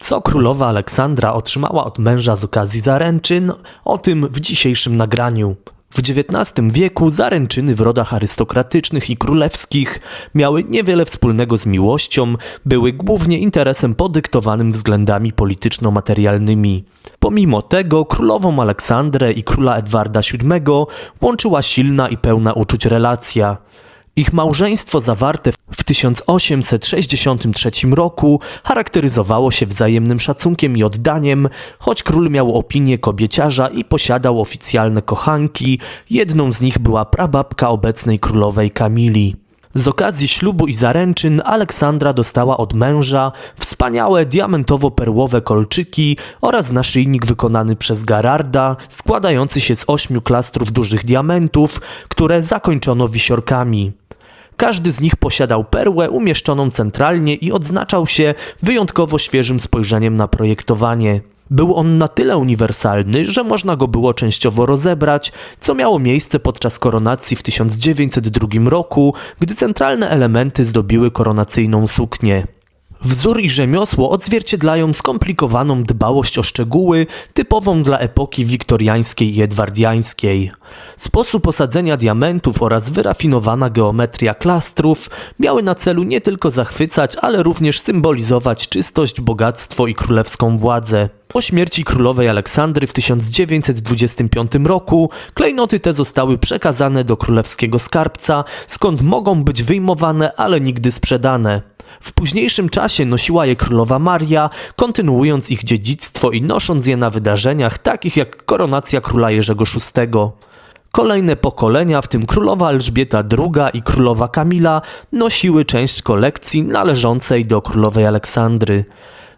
Co królowa Aleksandra otrzymała od męża z okazji zaręczyn, o tym w dzisiejszym nagraniu. W XIX wieku zaręczyny w rodach arystokratycznych i królewskich miały niewiele wspólnego z miłością, były głównie interesem podyktowanym względami polityczno-materialnymi. Pomimo tego królową Aleksandrę i króla Edwarda VII łączyła silna i pełna uczuć relacja. Ich małżeństwo zawarte w 1863 roku charakteryzowało się wzajemnym szacunkiem i oddaniem, choć król miał opinię kobieciarza i posiadał oficjalne kochanki, jedną z nich była prababka obecnej królowej Kamili. Z okazji ślubu i zaręczyn Aleksandra dostała od męża wspaniałe diamentowo-perłowe kolczyki oraz naszyjnik wykonany przez Gararda, składający się z ośmiu klastrów dużych diamentów, które zakończono wisiorkami. Każdy z nich posiadał perłę umieszczoną centralnie i odznaczał się wyjątkowo świeżym spojrzeniem na projektowanie. Był on na tyle uniwersalny, że można go było częściowo rozebrać, co miało miejsce podczas koronacji w 1902 roku, gdy centralne elementy zdobiły koronacyjną suknię. Wzór i rzemiosło odzwierciedlają skomplikowaną dbałość o szczegóły, typową dla epoki wiktoriańskiej i edwardiańskiej. Sposób osadzenia diamentów oraz wyrafinowana geometria klastrów miały na celu nie tylko zachwycać, ale również symbolizować czystość, bogactwo i królewską władzę. Po śmierci królowej Aleksandry w 1925 roku klejnoty te zostały przekazane do królewskiego skarbca, skąd mogą być wyjmowane, ale nigdy sprzedane. W późniejszym czasie nosiła je królowa Maria, kontynuując ich dziedzictwo i nosząc je na wydarzeniach takich jak koronacja króla Jerzego VI. Kolejne pokolenia, w tym królowa Elżbieta II i królowa Kamila, nosiły część kolekcji należącej do królowej Aleksandry.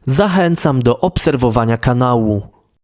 Zachęcam do obserwowania kanału.